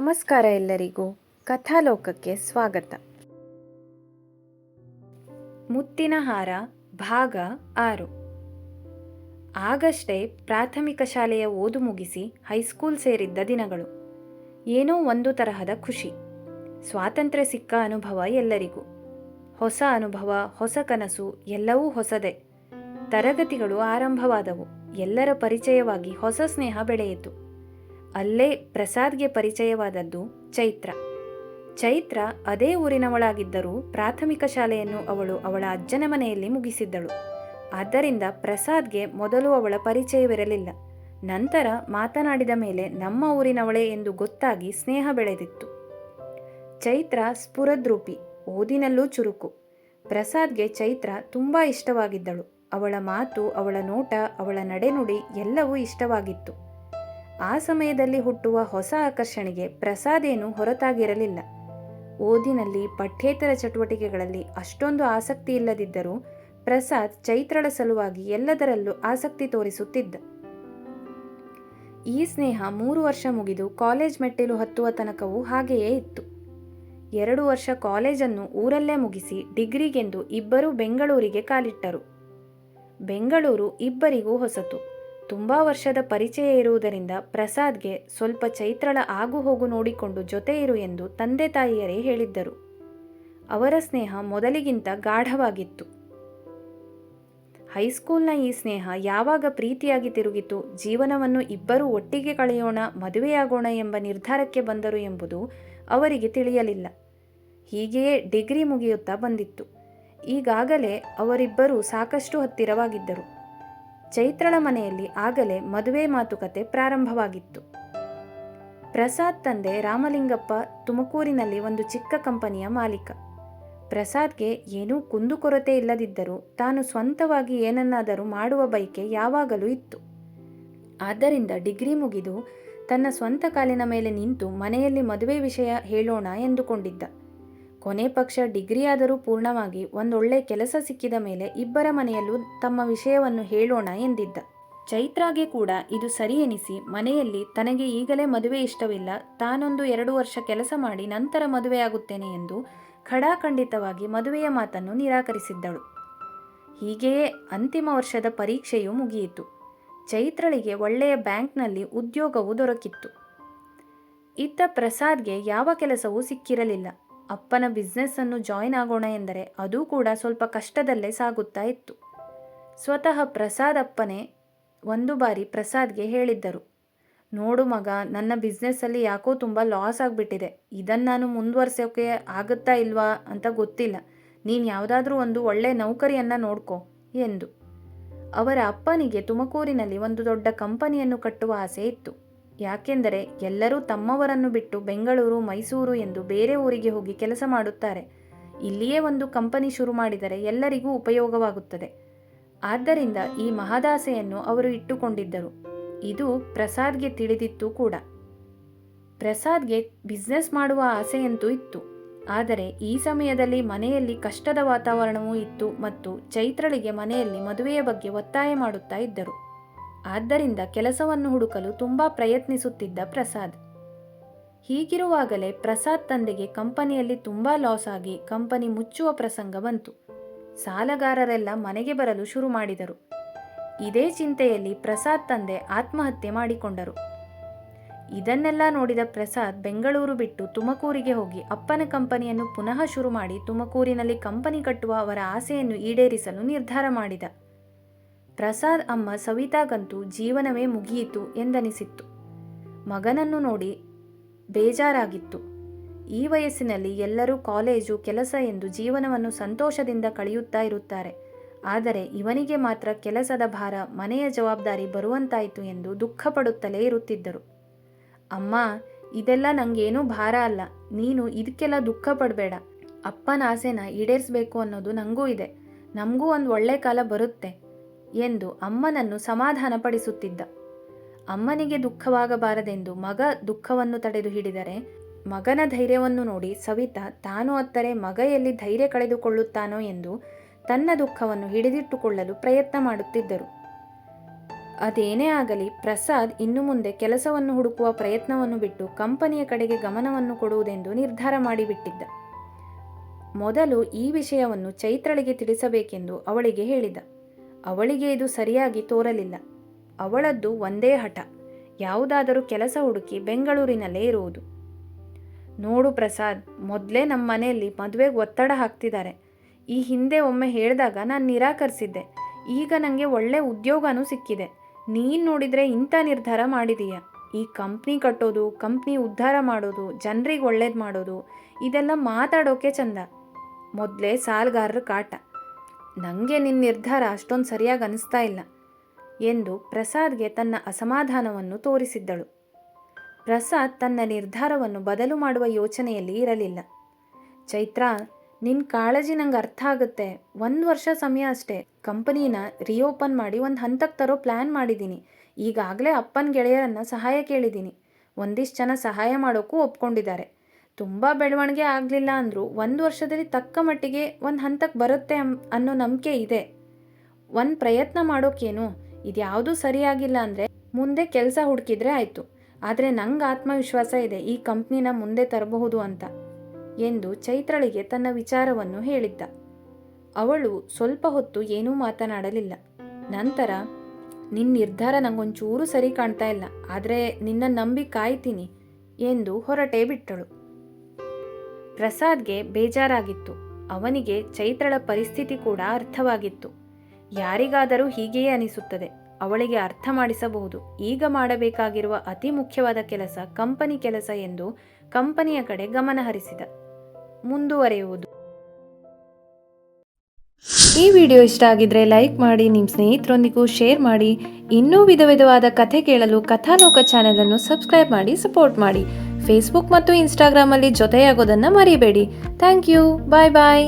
ನಮಸ್ಕಾರ ಎಲ್ಲರಿಗೂ ಕಥಾಲೋಕಕ್ಕೆ ಸ್ವಾಗತ. ಮುತ್ತಿನ ಹಾರ ಭಾಗ ಆರು. ಆಗಷ್ಟೇ ಪ್ರಾಥಮಿಕ ಶಾಲೆಯ ಓದು ಮುಗಿಸಿ ಹೈಸ್ಕೂಲ್ ಸೇರಿದ್ದ ದಿನಗಳು. ಏನೋ ಒಂದು ತರಹದ ಖುಷಿ. ಸ್ವಾತಂತ್ರ್ಯ ಸಿಕ್ಕ ಅನುಭವ ಎಲ್ಲರಿಗೂ. ಹೊಸ ಅನುಭವ, ಹೊಸ ಕನಸು ಎಲ್ಲವೂ ಹೊಸದೇ. ತರಗತಿಗಳು ಆರಂಭವಾದವು. ಎಲ್ಲರ ಪರಿಚಯವಾಗಿ ಹೊಸ ಸ್ನೇಹ ಬೆಳೆಯಿತು. ಅಲ್ಲೇ ಪ್ರಸಾದ್ಗೆ ಪರಿಚಯವಾದದ್ದು ಚೈತ್ರ. ಚೈತ್ರ ಅದೇ ಊರಿನವಳಾಗಿದ್ದರೂ ಪ್ರಾಥಮಿಕ ಶಾಲೆಯನ್ನು ಅವಳು ಅವಳ ಅಜ್ಜನ ಮನೆಯಲ್ಲಿ ಮುಗಿಸಿದ್ದಳು. ಆದ್ದರಿಂದ ಪ್ರಸಾದ್ಗೆ ಮೊದಲು ಅವಳ ಪರಿಚಯವಿರಲಿಲ್ಲ. ನಂತರ ಮಾತನಾಡಿದ ಮೇಲೆ ನಮ್ಮ ಊರಿನವಳೇ ಎಂದು ಗೊತ್ತಾಗಿ ಸ್ನೇಹ ಬೆಳೆದಿತ್ತು. ಚೈತ್ರ ಸ್ಫುರದ್ರೂಪಿ, ಓದಿನಲ್ಲೂ ಚುರುಕು. ಪ್ರಸಾದ್ಗೆ ಚೈತ್ರ ತುಂಬ ಇಷ್ಟವಾಗಿದ್ದಳು. ಅವಳ ಮಾತು, ಅವಳ ನೋಟ, ಅವಳ ನಡೆನುಡಿ ಎಲ್ಲವೂ ಇಷ್ಟವಾಗಿತ್ತು. ಆ ಸಮಯದಲ್ಲಿ ಹುಟ್ಟುವ ಹೊಸ ಆಕರ್ಷಣೆಗೆ ಪ್ರಸಾದೇನು ಹೊರತಾಗಿರಲಿಲ್ಲ. ಓದಿನಲ್ಲಿ, ಪಠ್ಯೇತರ ಚಟುವಟಿಕೆಗಳಲ್ಲಿ ಅಷ್ಟೊಂದು ಆಸಕ್ತಿ ಇಲ್ಲದಿದ್ದರೂ ಪ್ರಸಾದ್ ಚೈತ್ರಳ ಸಲುವಾಗಿ ಎಲ್ಲದರಲ್ಲೂ ಆಸಕ್ತಿ ತೋರಿಸುತ್ತಿದ್ದ. ಈ ಸ್ನೇಹ ಮೂರು ವರ್ಷ ಮುಗಿದು ಕಾಲೇಜ್ ಮೆಟ್ಟಿಲು ಹತ್ತುವ ತನಕವೂ ಹಾಗೆಯೇ ಇತ್ತು. ಎರಡು ವರ್ಷ ಕಾಲೇಜನ್ನು ಊರಲ್ಲೇ ಮುಗಿಸಿ ಡಿಗ್ರಿಗೆಂದು ಇಬ್ಬರೂ ಬೆಂಗಳೂರಿಗೆ ಕಾಲಿಟ್ಟರು. ಬೆಂಗಳೂರು ಇಬ್ಬರಿಗೂ ಹೊಸತು. ತುಂಬ ವರ್ಷದ ಪರಿಚಯ ಇರುವುದರಿಂದ ಪ್ರಸಾದ್ಗೆ ಸ್ವಲ್ಪ ಚೈತ್ರಳ ಆಗು ಹೋಗು ನೋಡಿಕೊಂಡು ಜೊತೆ ಇರು ಎಂದು ತಂದೆ ತಾಯಿಯರೇ ಹೇಳಿದ್ದರು. ಅವರ ಸ್ನೇಹ ಮೊದಲಿಗಿಂತ ಗಾಢವಾಗಿತ್ತು. ಹೈಸ್ಕೂಲ್ನ ಈ ಸ್ನೇಹ ಯಾವಾಗ ಪ್ರೀತಿಯಾಗಿ ತಿರುಗಿತು, ಜೀವನವನ್ನು ಇಬ್ಬರೂ ಒಟ್ಟಿಗೆ ಕಳೆಯೋಣ, ಮದುವೆಯಾಗೋಣ ಎಂಬ ನಿರ್ಧಾರಕ್ಕೆ ಬಂದರು ಎಂಬುದು ಅವರಿಗೆ ತಿಳಿಯಲಿಲ್ಲ. ಹೀಗೆಯೇ ಡಿಗ್ರಿ ಮುಗಿಯುತ್ತಾ ಬಂದಿತ್ತು. ಈಗಾಗಲೇ ಅವರಿಬ್ಬರೂ ಸಾಕಷ್ಟು ಹತ್ತಿರವಾಗಿದ್ದರು. ಚೈತ್ರಳ ಮನೆಯಲ್ಲಿ ಆಗಲೇ ಮದುವೆ ಮಾತುಕತೆ ಪ್ರಾರಂಭವಾಗಿತ್ತು. ಪ್ರಸಾದ್ ತಂದೆ ರಾಮಲಿಂಗಪ್ಪ ತುಮಕೂರಿನಲ್ಲಿ ಒಂದು ಚಿಕ್ಕ ಕಂಪನಿಯ ಮಾಲೀಕ. ಪ್ರಸಾದ್ಗೆ ಏನೂ ಕುಂದುಕೊರತೆ ಇಲ್ಲದಿದ್ದರೂ ತಾನು ಸ್ವಂತವಾಗಿ ಏನನ್ನಾದರೂ ಮಾಡುವ ಬಯಕೆ ಯಾವಾಗಲೂ ಇತ್ತು. ಆದ್ದರಿಂದ ಡಿಗ್ರಿ ಮುಗಿದು ತನ್ನ ಸ್ವಂತ ಕಾಲಿನ ಮೇಲೆ ನಿಂತು ಮನೆಯಲ್ಲಿ ಮದುವೆ ವಿಷಯ ಹೇಳೋಣ ಎಂದುಕೊಂಡಿದ್ದ. ಕೊನೆ ಪಕ್ಷ ಡಿಗ್ರಿಯಾದರೂ ಪೂರ್ಣವಾಗಿ ಒಂದೊಳ್ಳೆ ಕೆಲಸ ಸಿಕ್ಕಿದ ಮೇಲೆ ಇಬ್ಬರ ಮನೆಯಲ್ಲೂ ತಮ್ಮ ವಿಷಯವನ್ನು ಹೇಳೋಣ ಎಂದಿದ್ದ. ಚೈತ್ರಾಗೆ ಕೂಡ ಇದು ಸರಿ ಎನಿಸಿ ಮನೆಯಲ್ಲಿ ತನಗೆ ಈಗಲೇ ಮದುವೆ ಇಷ್ಟವಿಲ್ಲ, ತಾನೊಂದು ಎರಡು ವರ್ಷ ಕೆಲಸ ಮಾಡಿ ನಂತರ ಮದುವೆಯಾಗುತ್ತೇನೆ ಎಂದು ಖಡಾಖಂಡಿತವಾಗಿ ಮದುವೆಯ ಮಾತನ್ನು ನಿರಾಕರಿಸಿದ್ದಳು. ಹೀಗೆಯೇ ಅಂತಿಮ ವರ್ಷದ ಪರೀಕ್ಷೆಯೂ ಮುಗಿಯಿತು. ಚೈತ್ರಳಿಗೆ ಒಳ್ಳೆಯ ಬ್ಯಾಂಕ್ನಲ್ಲಿ ಉದ್ಯೋಗವೂ ದೊರಕಿತ್ತು. ಇತ್ತ ಪ್ರಸಾದ್ಗೆ ಯಾವ ಕೆಲಸವೂ ಸಿಕ್ಕಿರಲಿಲ್ಲ. ಅಪ್ಪನ ಬಿಸ್ನೆಸ್ಸನ್ನು ಜಾಯಿನ್ ಆಗೋಣ ಎಂದರೆ ಅದೂ ಕೂಡ ಸ್ವಲ್ಪ ಕಷ್ಟದಲ್ಲೇ ಸಾಗುತ್ತಾ ಇತ್ತು. ಸ್ವತಃ ಪ್ರಸಾದ್ ಅಪ್ಪನೇ ಒಂದು ಬಾರಿ ಪ್ರಸಾದ್ಗೆ ಹೇಳಿದ್ದರು, ನೋಡು ಮಗ, ನನ್ನ ಬಿಸ್ನೆಸ್ಸಲ್ಲಿ ಯಾಕೋ ತುಂಬ ಲಾಸ್ ಆಗಿಬಿಟ್ಟಿದೆ. ಇದನ್ನು ನಾನು ಮುಂದುವರ್ಸೋಕೆ ಆಗುತ್ತಾ ಇಲ್ವಾ ಅಂತ ಗೊತ್ತಿಲ್ಲ. ನೀನು ಯಾವುದಾದ್ರೂ ಒಂದು ಒಳ್ಳೆಯ ನೌಕರಿಯನ್ನು ನೋಡ್ಕೋ ಎಂದು. ಅವರ ಅಪ್ಪನಿಗೆ ತುಮಕೂರಿನಲ್ಲಿ ಒಂದು ದೊಡ್ಡ ಕಂಪನಿಯನ್ನು ಕಟ್ಟುವ ಆಸೆ ಇತ್ತು. ಯಾಕೆಂದರೆ ಎಲ್ಲರೂ ತಮ್ಮವರನ್ನು ಬಿಟ್ಟು ಬೆಂಗಳೂರು, ಮೈಸೂರು ಎಂದು ಬೇರೆ ಊರಿಗೆ ಹೋಗಿ ಕೆಲಸ ಮಾಡುತ್ತಾರೆ. ಇಲ್ಲಿಯೇ ಒಂದು ಕಂಪನಿ ಶುರು ಮಾಡಿದರೆ ಎಲ್ಲರಿಗೂ ಉಪಯೋಗವಾಗುತ್ತದೆ. ಆದ್ದರಿಂದ ಈ ಮಹದಾಸೆಯನ್ನು ಅವರು ಇಟ್ಟುಕೊಂಡಿದ್ದರು. ಇದು ಪ್ರಸಾದ್ಗೆ ತಿಳಿದಿತ್ತು ಕೂಡ. ಪ್ರಸಾದ್ಗೆ ಬಿಸ್ನೆಸ್ ಮಾಡುವ ಆಸೆಯಂತೂ ಇತ್ತು. ಆದರೆ ಈ ಸಮಯದಲ್ಲಿ ಮನೆಯಲ್ಲಿ ಕಷ್ಟದ ವಾತಾವರಣವೂ ಇತ್ತು ಮತ್ತು ಚೈತ್ರಳಿಗೆ ಮನೆಯಲ್ಲಿ ಮದುವೆಯ ಬಗ್ಗೆ ಒತ್ತಾಯ ಮಾಡುತ್ತಾ ಇದ್ದರು. ಆದ್ದರಿಂದ ಕೆಲಸವನ್ನು ಹುಡುಕಲು ತುಂಬ ಪ್ರಯತ್ನಿಸುತ್ತಿದ್ದ ಪ್ರಸಾದ್. ಹೀಗಿರುವಾಗಲೇ ಪ್ರಸಾದ್ ತಂದೆಗೆ ಕಂಪನಿಯಲ್ಲಿ ತುಂಬ ಲಾಸ್ ಆಗಿ ಕಂಪನಿ ಮುಚ್ಚುವ ಪ್ರಸಂಗ ಬಂತು. ಸಾಲಗಾರರೆಲ್ಲ ಮನೆಗೆ ಬರಲು ಶುರು ಮಾಡಿದರು. ಇದೇ ಚಿಂತೆಯಲ್ಲಿ ಪ್ರಸಾದ್ ತಂದೆ ಆತ್ಮಹತ್ಯೆ ಮಾಡಿಕೊಂಡರು. ಇದನ್ನೆಲ್ಲ ನೋಡಿದ ಪ್ರಸಾದ್ ಬೆಂಗಳೂರು ಬಿಟ್ಟು ತುಮಕೂರಿಗೆ ಹೋಗಿ ಅಪ್ಪನ ಕಂಪನಿಯನ್ನು ಪುನಃ ಶುರು ಮಾಡಿ ತುಮಕೂರಿನಲ್ಲಿ ಕಂಪನಿ ಕಟ್ಟುವ ಅವರ ಆಸೆಯನ್ನು ಈಡೇರಿಸಲು ನಿರ್ಧಾರ ಮಾಡಿದ. ಪ್ರಸಾದ್ ಅಮ್ಮ ಸವಿತಾಗಂತೂ ಜೀವನವೇ ಮುಗಿಯಿತು ಎಂದನಿಸಿತ್ತು. ಮಗನನ್ನು ನೋಡಿ ಬೇಜಾರಾಗಿತ್ತು. ಈ ವಯಸ್ಸಿನಲ್ಲಿ ಎಲ್ಲರೂ ಕಾಲೇಜು ಕೆಲಸ ಎಂದು ಜೀವನವನ್ನು ಸಂತೋಷದಿಂದ ಕಳೆಯುತ್ತಾ ಇರುತ್ತಾರೆ. ಆದರೆ ಇವನಿಗೆ ಮಾತ್ರ ಕೆಲಸದ ಭಾರ, ಮನೆಯ ಜವಾಬ್ದಾರಿ ಬರುವಂತಾಯಿತು ಎಂದು ದುಃಖಪಡುತ್ತಲೇ ಇರುತ್ತಿದ್ದರು. ಅಮ್ಮ, ಇದೆಲ್ಲ ನನಗೇನೂ ಭಾರ ಅಲ್ಲ. ನೀನು ಇದಕ್ಕೆಲ್ಲ ದುಃಖ ಪಡಬೇಡ ಅಪ್ಪನ ಆಸೆನ ಈಡೇರಿಸಬೇಕು ಅನ್ನೋದು ನನಗೂ ಇದೆ. ನಮಗೂ ಒಂದು ಒಳ್ಳೆ ಕಾಲ ಬರುತ್ತೆ. ಎಂದು ಅಮ್ಮನನ್ನು ಸಮಾಧಾನಪಡಿಸುತ್ತಿದ್ದ. ಅಮ್ಮನಿಗೆ ದುಃಖವಾಗಬಾರದೆಂದು ಮಗ ದುಃಖವನ್ನು ತಡೆದು ಹಿಡಿದರೆ ಮಗನ ಧೈರ್ಯವನ್ನು ನೋಡಿ ಸವಿತಾ ತಾನು ಅತ್ತರೆ ಮಗ ಎಲ್ಲಿ ಧೈರ್ಯ ಕಳೆದುಕೊಳ್ಳುತ್ತಾನೋ ಎಂದು ತನ್ನ ದುಃಖವನ್ನು ಹಿಡಿದಿಟ್ಟುಕೊಳ್ಳಲು ಪ್ರಯತ್ನ ಮಾಡುತ್ತಿದ್ದರು. ಅದೇನೇ ಆಗಲಿ ಪ್ರಸಾದ್ ಇನ್ನು ಮುಂದೆ ಕೆಲಸವನ್ನು ಹುಡುಕುವ ಪ್ರಯತ್ನವನ್ನು ಬಿಟ್ಟು ಕಂಪನಿಯ ಕಡೆಗೆ ಗಮನವನ್ನು ಕೊಡುವುದೆಂದು ನಿರ್ಧಾರ ಮಾಡಿಬಿಟ್ಟಿದ್ದ. ಮೊದಲು ಈ ವಿಷಯವನ್ನು ಚೈತ್ರಳಿಗೆ ತಿಳಿಸಬೇಕೆಂದು ಅವಳಿಗೆ ಹೇಳಿದ. ಅವಳಿಗೆ ಇದು ಸರಿಯಾಗಿ ತೋರಲಿಲ್ಲ. ಅವಳದ್ದು ಒಂದೇ ಹಠ. ಯಾವುದಾದರೂ ಕೆಲಸ ಹುಡುಕಿ ಬೆಂಗಳೂರಿನಲ್ಲೇ ಇರುವುದು. ನೋಡು ಪ್ರಸಾದ್, ಮೊದಲೇ ನಮ್ಮ ಮನೆಯಲ್ಲಿ ಮದುವೆಗೆ ಒತ್ತಡ ಹಾಕ್ತಿದ್ದಾರೆ. ಈ ಹಿಂದೆ ಒಮ್ಮೆ ಹೇಳಿದಾಗ ನಾನು ನಿರಾಕರಿಸಿದ್ದೆ. ಈಗ ನನಗೆ ಒಳ್ಳೆ ಉದ್ಯೋಗನೂ ಸಿಕ್ಕಿದೆ. ನೀನು ನೋಡಿದರೆ ಇಂಥ ನಿರ್ಧಾರ ಮಾಡಿದೀಯ. ಈ ಕಂಪ್ನಿ ಕಟ್ಟೋದು, ಕಂಪ್ನಿ ಉದ್ಧಾರ ಮಾಡೋದು, ಜನರಿಗೆ ಒಳ್ಳೇದು ಮಾಡೋದು, ಇದೆಲ್ಲ ಮಾತಾಡೋಕೆ ಚಂದ. ಮೊದಲೇ ಸಾಲಗಾರರ ಕಾಟ. ನನಗೆ ನಿನ್ನ ನಿರ್ಧಾರ ಅಷ್ಟೊಂದು ಸರಿಯಾಗಿ ಅನಿಸ್ತಾ ಇಲ್ಲ ಎಂದು ಪ್ರಸಾದ್ಗೆ ತನ್ನ ಅಸಮಾಧಾನವನ್ನು ತೋರಿಸಿದ್ದಳು. ಪ್ರಸಾದ್ ತನ್ನ ನಿರ್ಧಾರವನ್ನು ಬದಲು ಮಾಡುವ ಯೋಚನೆಯಲ್ಲಿ ಇರಲಿಲ್ಲ. ಚೈತ್ರ ನಿನ್ನ ಕಾಳಜಿ ನಂಗೆ ಅರ್ಥ ಆಗುತ್ತೆ. ಒಂದು ವರ್ಷ ಸಮಯ ಅಷ್ಟೇ. ಕಂಪನಿನ ರಿಓಪನ್ ಮಾಡಿ ಒಂದು ಹಂತಕ್ಕೆ ತರೋ ಪ್ಲ್ಯಾನ್ ಮಾಡಿದ್ದೀನಿ ಈಗಾಗಲೇ ಅಪ್ಪನ ಗೆಳೆಯರನ್ನು ಸಹಾಯ ಕೇಳಿದ್ದೀನಿ ಒಂದಿಷ್ಟು ಜನ ಸಹಾಯ ಮಾಡೋಕ್ಕೂ ಒಪ್ಕೊಂಡಿದ್ದಾರೆ. ತುಂಬ ಬೆಳವಣಿಗೆ ಆಗಲಿಲ್ಲ ಅಂದರೂ ಒಂದು ವರ್ಷದಲ್ಲಿ ತಕ್ಕ ಮಟ್ಟಿಗೆ ಒಂದು ಹಂತಕ್ಕೆ ಬರುತ್ತೆ ಅನ್ನೋ ನಂಬಿಕೆ ಇದೆ. ಒಂದು ಪ್ರಯತ್ನ ಮಾಡೋಕ್ಕೇನು ಇದ್ಯಾವುದೂ ಸರಿಯಾಗಿಲ್ಲ ಅಂದರೆ ಮುಂದೆ ಕೆಲಸ ಹುಡುಕಿದ್ರೆ ಆಯಿತು. ಆದರೆ ನಂಗೆ ಆತ್ಮವಿಶ್ವಾಸ ಇದೆ, ಈ ಕಂಪ್ನಿನ ಮುಂದೆ ತರಬಹುದು ಅಂತ ಎಂದು ಚೈತ್ರಳಿಗೆ ತನ್ನ ವಿಚಾರವನ್ನು ಹೇಳಿದ್ದ. ಅವಳು ಸ್ವಲ್ಪ ಹೊತ್ತು ಏನೂ ಮಾತನಾಡಲಿಲ್ಲ. ನಂತರ ನಿನ್ನ ನಿರ್ಧಾರ ನಂಗೊಂಚೂರು ಸರಿ ಕಾಣ್ತಾ ಇಲ್ಲ, ಆದರೆ ನಿನ್ನ ನಂಬಿ ಕಾಯ್ತೀನಿ ಎಂದು ಹೊರಟೇ ಬಿಟ್ಟಳು. ಪ್ರಸಾದ್ಗೆ ಬೇಜಾರಾಗಿತ್ತು. ಅವನಿಗೆ ಚೈತ್ರಳ ಪರಿಸ್ಥಿತಿ ಕೂಡ ಅರ್ಥವಾಗಿತ್ತು. ಯಾರಿಗಾದರೂ ಹೀಗೆಯೇ ಅನಿಸುತ್ತದೆ. ಅವಳಿಗೆ ಅರ್ಥ ಮಾಡಿಸಬಹುದು. ಈಗ ಮಾಡಬೇಕಾಗಿರುವ ಅತಿ ಮುಖ್ಯವಾದ ಕೆಲಸ ಕಂಪನಿ ಕೆಲಸ ಎಂದು ಕಂಪನಿಯ ಕಡೆ ಗಮನ ಹರಿಸಿದ. ಮುಂದುವರೆಯುವುದು. ಈ ವಿಡಿಯೋ ಇಷ್ಟ ಆಗಿದ್ರೆ ಲೈಕ್ ಮಾಡಿ ನಿಮ್ಮ ಸ್ನೇಹಿತರೊಂದಿಗೂ ಶೇರ್ ಮಾಡಿ. ಇನ್ನೂ ವಿಧ ವಿಧವಾದ ಕಥೆ ಕೇಳಲು ಕಥಾಲೋಕ ಚಾನೆಲ್ ಅನ್ನು ಸಬ್ಸ್ಕ್ರೈಬ್ ಮಾಡಿ, ಸಪೋರ್ಟ್ ಮಾಡಿ. ಫೇಸ್ಬುಕ್ ಮತ್ತು ಇನ್ಸ್ಟಾಗ್ರಾಮಲ್ಲಿ ಜೊತೆಯಾಗೋದನ್ನು ಮರಿಬೇಡಿ. Thank you bye bye